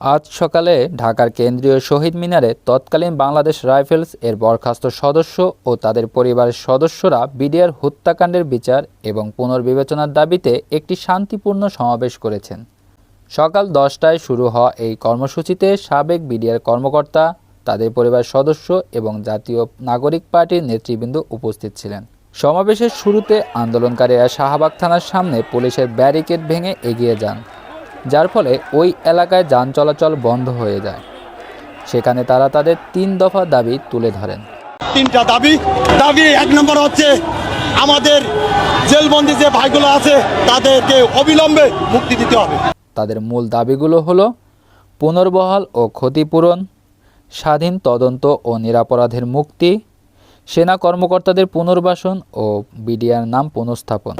আজ সকালে ঢাকার কেন্দ্রীয় শহীদ মিনারে তৎকালীন বাংলাদেশ রাইফেলস এর বরখাস্ত সদস্য ও তাদের পরিবারের সদস্যরা বিডিআর হত্যাকাণ্ডের বিচার এবং পুনর্বিবেচনার দাবিতে একটি শান্তিপূর্ণ সমাবেশ করেছেন। সকাল দশটায় শুরু হওয়া এই কর্মসূচিতে সাবেক বিডিআর কর্মকর্তা, তাদের পরিবার সদস্য এবং জাতীয় নাগরিক পার্টির নেতৃবৃন্দ উপস্থিত ছিলেন। সমাবেশের শুরুতে আন্দোলনকারীরা শাহবাগ থানার সামনে পুলিশের ব্যারিকেড ভেঙে এগিয়ে যান। যার ফলে ওই এলাকায় যান চলাচল বন্ধ হয়ে যায়। সেখানে তারা তাদের তিন দফা দাবি তুলে ধরেন। তিনটা দাবি। দাবি এক নম্বর হচ্ছে আমাদের জেলবন্দি যে ভাইগুলো আছে তাদেরকে অবিলম্বে মুক্তি দিতে হবে। তাদের মূল দাবিগুলো হলো পুনর্বহাল ও ক্ষতিপূরণ স্বাধীন তদন্ত ও নিরাপরাধের মুক্তি সেনা কর্মকর্তাদের পুনর্বাসন ও বিডিআর নাম পুনঃস্থাপন।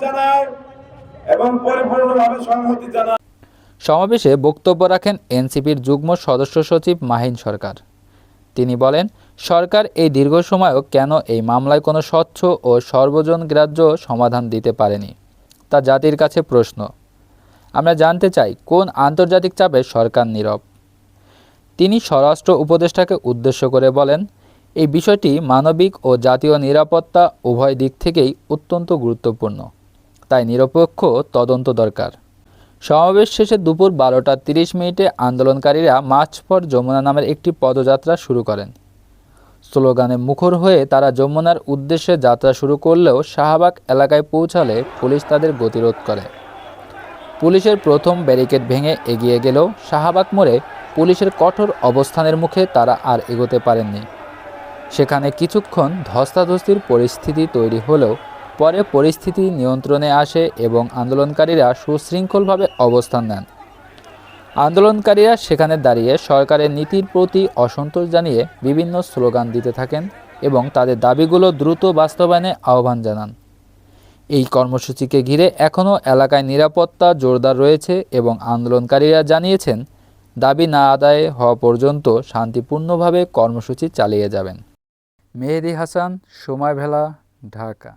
জানায় এবং পরিপূর্ণভাবে সংহতি জানায় সমাবেশে বক্তব্য রাখেন এনসিপির যুগ্ম সদস্য সচিব মাহিন সরকার। তিনি বলেন, সরকার এই দীর্ঘ সময়ও কেন এই মামলায় কোনো স্বচ্ছ ও সর্বজন গ্রাহ্য সমাধান দিতে পারেনি, তা জাতির কাছে প্রশ্ন। আমরা জানতে চাই, কোন আন্তর্জাতিক চাপে সরকার নীরব? তিনি স্বরাষ্ট্র উপদেষ্টাকে উদ্দেশ্য করে বলেন, এই বিষয়টি মানবিক ও জাতীয় নিরাপত্তা উভয় দিক থেকেই অত্যন্ত গুরুত্বপূর্ণ। তাই নিরপেক্ষ তদন্ত দরকার। সমাবেশ শেষে দুপুর বারোটা তিরিশ মিনিটে আন্দোলনকারীরা ফর যমুনা নামের একটি পদযাত্রা শুরু করেন। স্লোগানে মুখর হয়ে তারা যমুনার উদ্দেশ্যে যাত্রা শুরু করলেও শাহবাগ এলাকায় পৌঁছালে পুলিশ তাদের গতিরোধ করে। পুলিশের প্রথম ব্যারিকেড ভেঙে এগিয়ে গেলেও শাহবাগ মোড়ে পুলিশের কঠোর অবস্থানের মুখে তারা আর এগোতে পারেননি। সেখানে কিছুক্ষণ ধস্তাধস্তির পরিস্থিতি তৈরি হলেও পরে পরিস্থিতি নিয়ন্ত্রণে আসে এবং আন্দোলনকারীরা সুশৃঙ্খলভাবে অবস্থান নেন। আন্দোলনকারীরা সেখানে দাঁড়িয়ে সরকারের নীতির প্রতি অসন্তোষ জানিয়ে বিভিন্ন স্লোগান দিতে থাকেন এবং তাদের দাবিগুলো দ্রুত বাস্তবায়নে আহ্বান জানান। এই কর্মসূচিকে ঘিরে এখনও এলাকায় নিরাপত্তা জোরদার রয়েছে এবং আন্দোলনকারীরা জানিয়েছেন, দাবি না আদায় হওয়া পর্যন্ত শান্তিপূর্ণভাবে কর্মসূচি চালিয়ে যাবেন। মেহেদি হাসান, সময় ভেলা, ঢাকা।